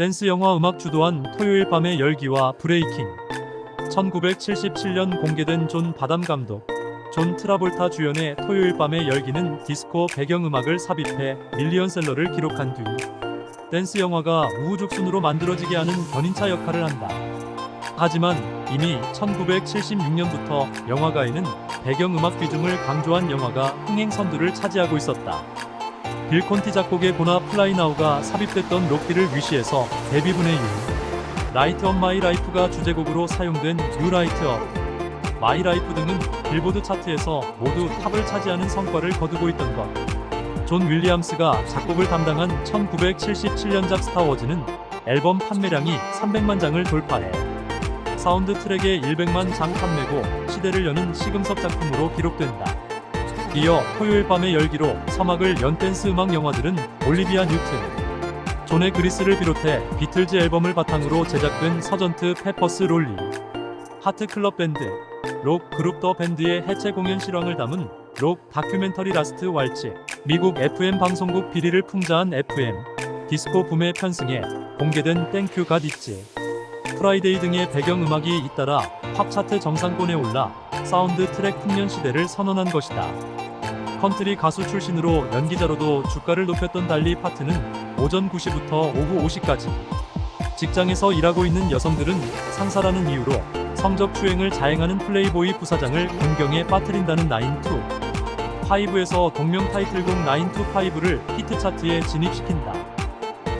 댄스 영화 음악 주도한 토요일 밤의 열기와 브레이킹 1977년 공개된 존 바담 감독 존 트라볼타 주연의 토요일 밤의 열기는 디스코 배경음악을 삽입해 밀리언셀러를 기록한 뒤 댄스 영화가 우후죽순으로 만들어지게 하는 견인차 역할을 한다. 하지만 이미 1976년부터 영화가에는 배경음악 비중을 강조한 영화가 흥행 선두를 차지하고 있었다. 빌 콘티 작곡의 보나 플라이나우가 삽입됐던 록비를 위시해서 데뷔분의 유, 라이트 업 마이 라이프가 주제곡으로 사용된 유 라이트 업, 마이 라이프 등은 빌보드 차트에서 모두 탑을 차지하는 성과를 거두고 있던 것. 존 윌리엄스가 작곡을 담당한 1977년작 스타워즈는 앨범 판매량이 300만 장을 돌파해 사운드 트랙의 100만 장 판매고 시대를 여는 시금석 작품으로 기록된다. 이어 토요일 밤의 열기로 서막을 연 댄스 음악 영화들은 올리비아 뉴튼, 존의 그리스를 비롯해 비틀즈 앨범을 바탕으로 제작된 서전트 페퍼스 롤리, 하트클럽 밴드, 록 그룹 더 밴드의 해체 공연 실황을 담은 록 다큐멘터리 라스트 왈츠, 미국 FM 방송국 비리를 풍자한 FM, 디스코 붐에 편승해 공개된 땡큐 갓 있지, 프라이데이 등의 배경음악이 잇따라 팝 차트 정상권에 올라 사운드 트랙 풍년 시대를 선언한 것이다. 컨트리 가수 출신으로 연기자로도 주가를 높였던 달리 파트는 오전 9시부터 오후 5시까지 직장에서 일하고 있는 여성들은 상사라는 이유로 성적 추행을 자행하는 플레이보이 부사장을 공경에 빠뜨린다는 9to 5에서 동명 타이틀곡 9to5를 히트 차트에 진입시킨다.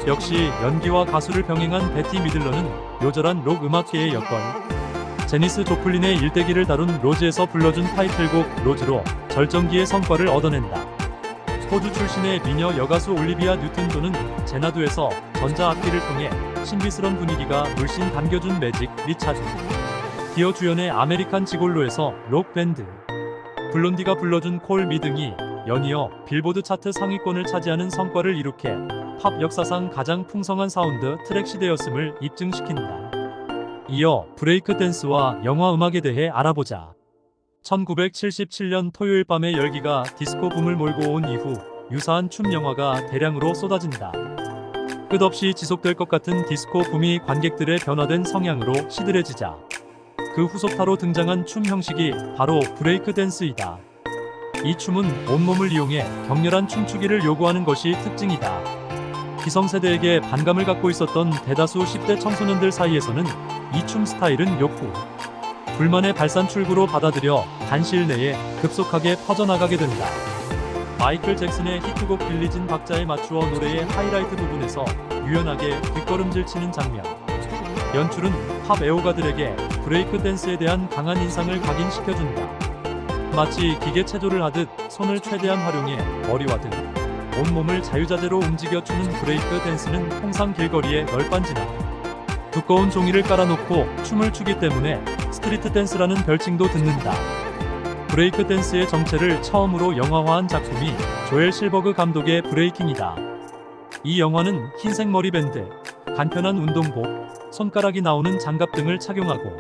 역시 연기와 가수를 병행한 베티 미들러는 요절한 록 음악계의 여건. 제니스 조플린의 일대기를 다룬 로즈에서 불러준 타이틀곡 로즈로 절정기의 성과를 얻어낸다. 호주 출신의 미녀 여가수 올리비아 뉴튼 존은 제나두에서 전자악기를 통해 신비스런 분위기가 물씬 담겨준 매직 리차드. 디어 주연의 아메리칸 지골로에서 록 밴드. 블론디가 불러준 콜 미 등이 연이어 빌보드 차트 상위권을 차지하는 성과를 이룩해 팝 역사상 가장 풍성한 사운드 트랙 시대였음을 입증시킨다. 이어 브레이크 댄스와 영화 음악에 대해 알아보자. 1977년 토요일 밤의 열기가 디스코 붐을 몰고 온 이후 유사한 춤 영화가 대량으로 쏟아진다. 끝없이 지속될 것 같은 디스코 붐이 관객들의 변화된 성향으로 시들해지자 그 후속타로 등장한 춤 형식이 바로 브레이크 댄스이다. 이 춤은 온몸을 이용해 격렬한 춤추기를 요구하는 것이 특징이다. 기성세대에게 반감을 갖고 있었던 대다수 10대 청소년들 사이에서는 이 춤 스타일은 욕구, 불만의 발산 출구로 받아들여 단시일 내에 급속하게 퍼져나가게 된다. 마이클 잭슨의 히트곡 빌리진 박자에 맞추어 노래의 하이라이트 부분에서 유연하게 뒷걸음질 치는 장면. 연출은 팝 애호가들에게 브레이크 댄스에 대한 강한 인상을 각인시켜준다. 마치 기계 체조를 하듯 손을 최대한 활용해 머리와 등 온몸을 자유자재로 움직여 추는 브레이크 댄스는 통상 길거리에 널빤지나 두꺼운 종이를 깔아놓고 춤을 추기 때문에 스트리트 댄스라는 별칭도 듣는다. 브레이크 댄스의 정체를 처음으로 영화화한 작품이 조엘 실버그 감독의 브레이킹이다. 이 영화는 흰색 머리 밴드, 간편한 운동복, 손가락이 나오는 장갑 등을 착용하고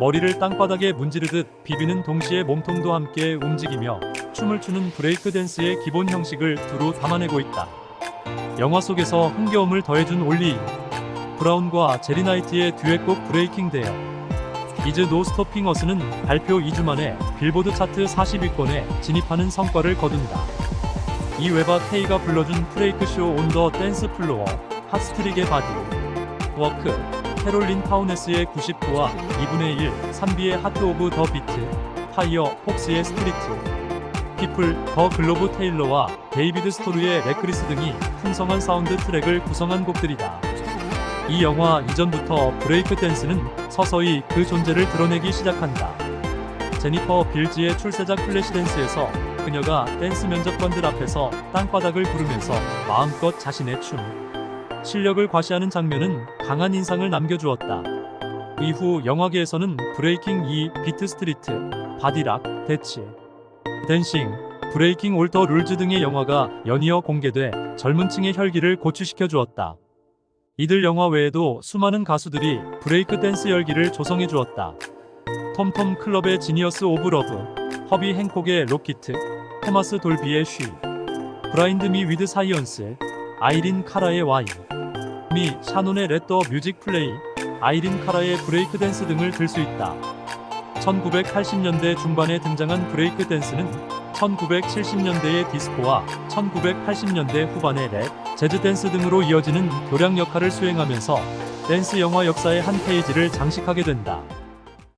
머리를 땅바닥에 문지르듯 비비는 동시에 몸통도 함께 움직이며 춤을 추는 브레이크 댄스의 기본 형식을 두루 담아내고 있다. 영화 속에서 흥겨움을 더해준 올리 브라운과 제리 나이트의 듀엣곡 브레이킹 데어 이즈 노 스토핑 어스는 발표 2주 만에 빌보드 차트 40위권에 진입하는 성과를 거둔다. 이 외바 테이가 불러준 프레이크 쇼 온 더 댄스 플로어 핫스트릭의 바디 워크 캐롤린 파우네스의 99와 2분의 1 산비의 하트 오브 더 비트 파이어 폭스의 스트리트 피플 더 글로브 테일러와 데이비드 스토르의 레크리스 등이 풍성한 사운드 트랙을 구성한 곡들이다. 이 영화 이전부터 브레이크 댄스는 서서히 그 존재를 드러내기 시작한다. 제니퍼 빌지의 출세작 플래시 댄스에서 그녀가 댄스 면접관들 앞에서 땅바닥을 구르면서 마음껏 자신의 춤, 실력을 과시하는 장면은 강한 인상을 남겨주었다. 이후 영화계에서는 브레이킹 2, 비트 스트리트, 바디락, 대치, 댄싱, 브레이킹 올터 룰즈 등의 영화가 연이어 공개돼 젊은 층의 혈기를 고취시켜 주었다. 이들 영화 외에도 수많은 가수들이 브레이크 댄스 열기를 조성해 주었다. 톰톰 클럽의 지니어스 오브 러브, 허비 행콕의 록키트, 토마스 돌비의 쉬, 브라인드 미 위드 사이언스, 아이린 카라의 와이, 미 샤논의 레더 뮤직 플레이, 아이린 카라의 브레이크 댄스 등을 들 수 있다. 1980년대 중반에 등장한 브레이크 댄스는 1970년대의 디스코와 1980년대 후반의 랩, 재즈 댄스 등으로 이어지는 교량 역할을 수행하면서 댄스 영화 역사의 한 페이지를 장식하게 된다.